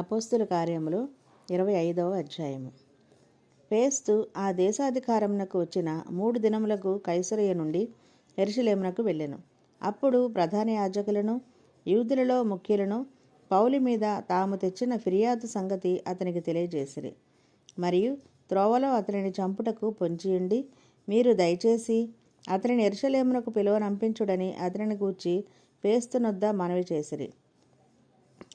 అపోస్తుల కార్యములు ఇరవై ఐదవ అధ్యాయము. పేస్తు ఆ దేశాధికారమునకు వచ్చిన మూడు దినములకు కైసరయ్య నుండి ఎరుషలేమునకు వెళ్ళెను. అప్పుడు ప్రధాన యాజకులను యూదులలో ముఖ్యులను పౌలి మీద తాము తెచ్చిన ఫిర్యాదు సంగతి అతనికి తెలియజేసిరి. మరియు త్రోవలో అతనిని చంపుటకు పొంచియుండి మీరు దయచేసి అతనిని ఎరుషలేమునకు పిలువనంపించుడని అతనిని గూర్చి పేస్తునొద్ద మనవి చేసిరి.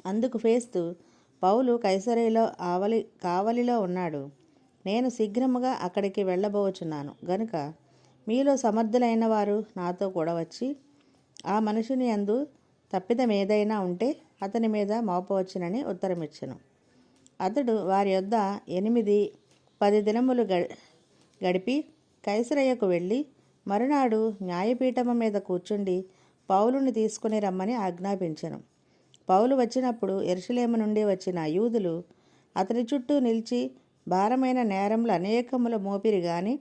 అందుకు ఫేస్తు పౌలు కైసరేలో ఆవలి కావలిలో ఉన్నాడు. నేను శీఘ్రముగా అక్కడికి వెళ్ళబోచున్నాను. గనుక మీలో సమర్థులైన వారు నాతో కూడా వచ్చి ఆ మనుషుని అందు తప్పిదం ఏదైనా ఉంటే అతని మీద మోపవచ్చునని ఉత్తరమిచ్చను. అతడు వారి యొద్ద ఎనిమిది పది దినములు గ గడిపి కైసరయ్యకు వెళ్ళి మరునాడు న్యాయపీఠము మీద కూర్చుండి పౌలుని తీసుకుని రమ్మని ఆజ్ఞాపించను. పౌలు వచ్చినప్పుడు ఎరుషలేము నుండి వచ్చిన యూదులు అతని చుట్టూ నిలిచి భారమైన నేరములు అనేకముల మోపిరి గాని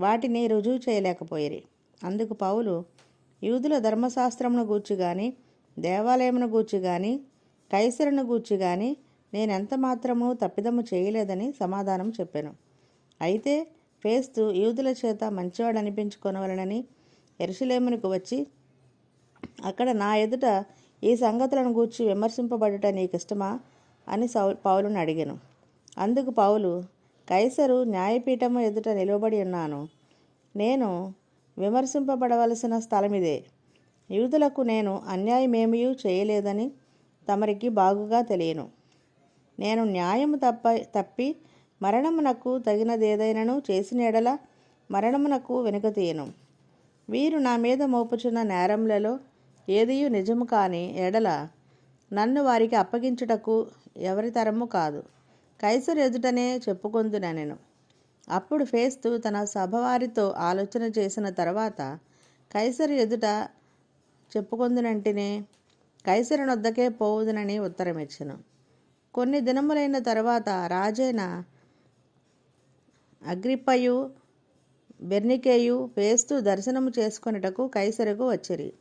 వాటిని రుజువు చేయలేకపోయిరి. అందుకు పౌలు యూదుల ధర్మశాస్త్రమును గూర్చి గాని దేవాలయమును గూర్చి గాని కైసరును గూర్చి గాని నేనెంత మాత్రము తప్పిదము చేయలేదని సమాధానం చెప్పాను. అయితే ఫేస్తు యూదుల చేత మంచివాడు అనిపించుకొనవలనని వచ్చి అక్కడ నా ఎదుట ఈ సంగతులను గూర్చి విమర్శింపబడుట నీకు ఇష్టమా అని సౌ పౌలుని అడిగాను. అందుకు పౌలు కైసరు న్యాయపీఠము ఎదుట నిలబడి ఉన్నాను. నేను విమర్శింపబడవలసిన స్థలమిదే. యూదులకు నేను అన్యాయమేమీ చేయలేదని తమరికి బాగుగా తెలియను. నేను న్యాయము తప్ప తప్పి మరణమునకు తగినదేదైనను చేసిన ఎడల మరణమునకు వెనుక తీయను. వీరు నా మీద మోపుచున్న నేరములలో ఏదియు నిజము కాని ఎడల నన్ను వారికి అప్పగించుటకు ఎవరి తరము కాదు. కైసరు ఎదుటనే చెప్పుకొందున నేను. అప్పుడు ఫేస్తు తన సభవారితో ఆలోచన చేసిన తర్వాత కైసరు ఎదుట చెప్పుకొందునంటేనే కైసరునొద్దకే పోవుదునని ఉత్తరమిచ్చను. కొన్ని దినములైన తర్వాత రాజైన అగ్రిప్పయు బెర్నికేయు పేస్తూ దర్శనము చేసుకొనుటకు కైసరకు వచ్చిరి.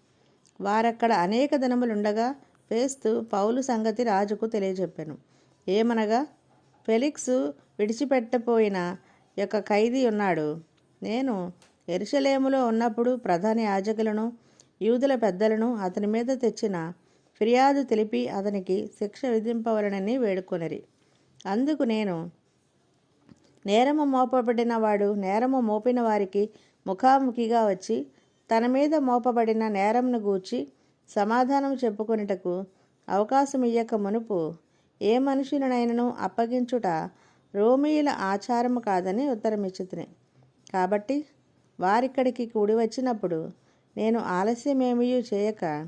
వారక్కడ అనేక దినములుండగా పేస్తూ పౌలు సంగతి రాజుకు తెలియజెప్పాను. ఏమనగా ఫెలిక్స్ విడిచిపెట్టపోయిన యొక్క ఖైదీ ఉన్నాడు. నేను ఎరుషలేములో ఉన్నప్పుడు ప్రధాన యాజకులను యూదుల పెద్దలను అతని మీద తెచ్చిన ఫిర్యాదు తెలిపి అతనికి శిక్ష విధింపవలనని వేడుకొనిరి. అందుకు నేను నేరము మోపబడిన వాడు నేరము మోపిన వారికి ముఖాముఖిగా వచ్చి తన మీద మోపబడిన నేరంను గూర్చి సమాధానం చెప్పుకొనుటకు అవకాశం ఇయ్యక మునుపు ఏ మనుషులనైనను అప్పగించుట రోమియుల ఆచారము కాదని ఉత్తరమిచ్చుతుని. కాబట్టి వారిక్కడికి కూడి వచ్చినప్పుడు నేను ఆలస్యమేమీ చేయక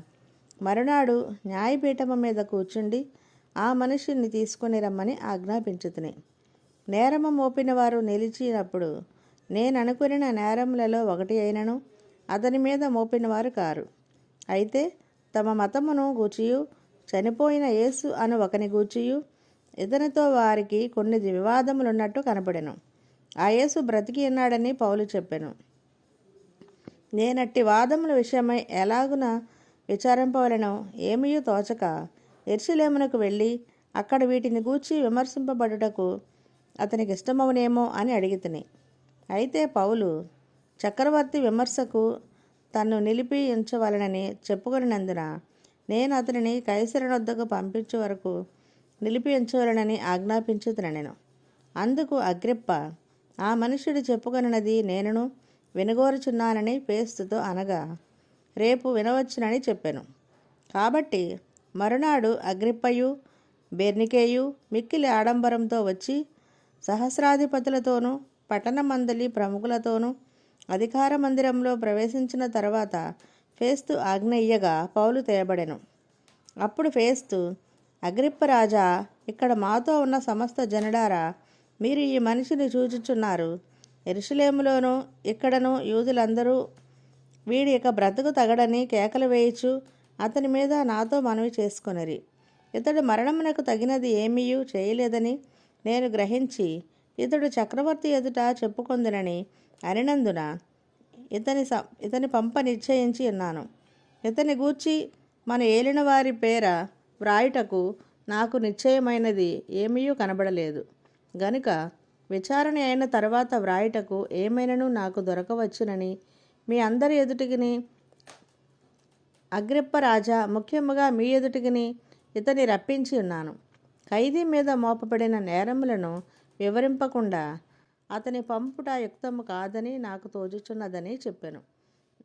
మరునాడు న్యాయపీఠము మీద కూర్చుండి ఆ మనుషుల్ని తీసుకుని రమ్మని ఆజ్ఞాపించుతుని. నేరము మోపిన వారు నిలిచినప్పుడు నేననుకున్న నేరములలో ఒకటి అయినను అతని మీద మోపినవారు కారు. అయితే తమ మతమును గూర్చియు చనిపోయిన యేసు అను ఒకని గూర్చియు ఇతనితో వారికి కొన్ని వివాదములున్నట్టు కనపడెను ఆ యేసు బ్రతికి ఉన్నాడని పౌలు చెప్పాను. నేనట్టి వాదముల విషయమై ఎలాగున విచారింపవలను ఏమీ తోచక ఎర్చిలేమునకు వెళ్ళి అక్కడ వీటిని గూర్చి విమర్శింపబడుటకు అతనికి ఇష్టమవునేమో అని అడిగితిని. అయితే పౌలు చక్రవర్తి విమర్శకు తన్ను నిలిపి ఉంచవలనని చెప్పుకొనినందున నేను అతనిని కైసరనొద్దకు పంపించే వరకు నిలిపి ఉంచవలనని ఆజ్ఞాపించుతున్నాను అందుకు అగ్రిప్ప ఆ మనుష్యుడు చెప్పుకొనినది నేనును వినగోరుచున్నానని పేస్తుతో అనగా రేపు వినవచ్చునని చెప్పాను. కాబట్టి మరునాడు అగ్రిప్పయు బెర్నికేయు మిక్కిలి ఆడంబరంతో వచ్చి సహస్రాధిపతులతోనూ పట్టణ మందలి ప్రముఖులతోనూ అధికార మందిరంలో ప్రవేశించిన తర్వాత ఫేస్తు ఆజ్ఞ ఇయ్యగా పౌలు తేయబడెను అప్పుడు ఫేస్తు అగ్రిప్పరాజా ఇక్కడ మాతో ఉన్న సమస్త జనడారా మీరు ఈ మనిషిని చూచుచున్నారు ఎరుషులేములోనూ ఇక్కడను యూదులందరూ వీడి ఇక బ్రతుకు తగడని కేకలు వేయచ్చు అతని మీద నాతో మనవి చేసుకొనిరి. ఇతడు మరణమునకు తగినది ఏమీయూ చేయలేదని నేను గ్రహించి ఇతడు చక్రవర్తి ఎదుట చెప్పుకొందినని అనినందున ఇతని స ఇతని పంప నిశ్చయించి ఉన్నాను. ఇతని గూర్చి మన ఏలిన వారి పేర వ్రాయుటకు నాకు నిశ్చయమైనది ఏమీ కనబడలేదు. గనుక విచారణ అయిన తర్వాత వ్రాయుటకు ఏమైనను నాకు దొరకవచ్చునని మీ అందరి ఎదుటికిని అగ్రిప్ప రాజా ముఖ్యముగా మీ ఎదుటికిని ఇతని రప్పించి ఉన్నాను. ఖైదీ మీద మోపబడిన నేరములను వివరింపకుండా అతని పంపుట యుక్తము కాదని నాకు తోచుచున్నదని చెప్పాను.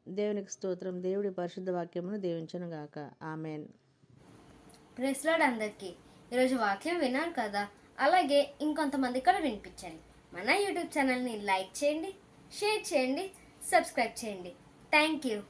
దేవునికి స్తోత్రం. దేవుడి పరిశుద్ధ వాక్యమును దేవించను గాక. ఆమెన్. ప్రెస్లాడ్ అందరికీ ఈరోజు వాక్యం విన్నారు కదా? అలాగే ఇంకొంతమంది కూడా వినిపించండి. మన యూట్యూబ్ ఛానల్ని లైక్ చేయండి షేర్ చేయండి సబ్స్క్రైబ్ చేయండి. Thank you.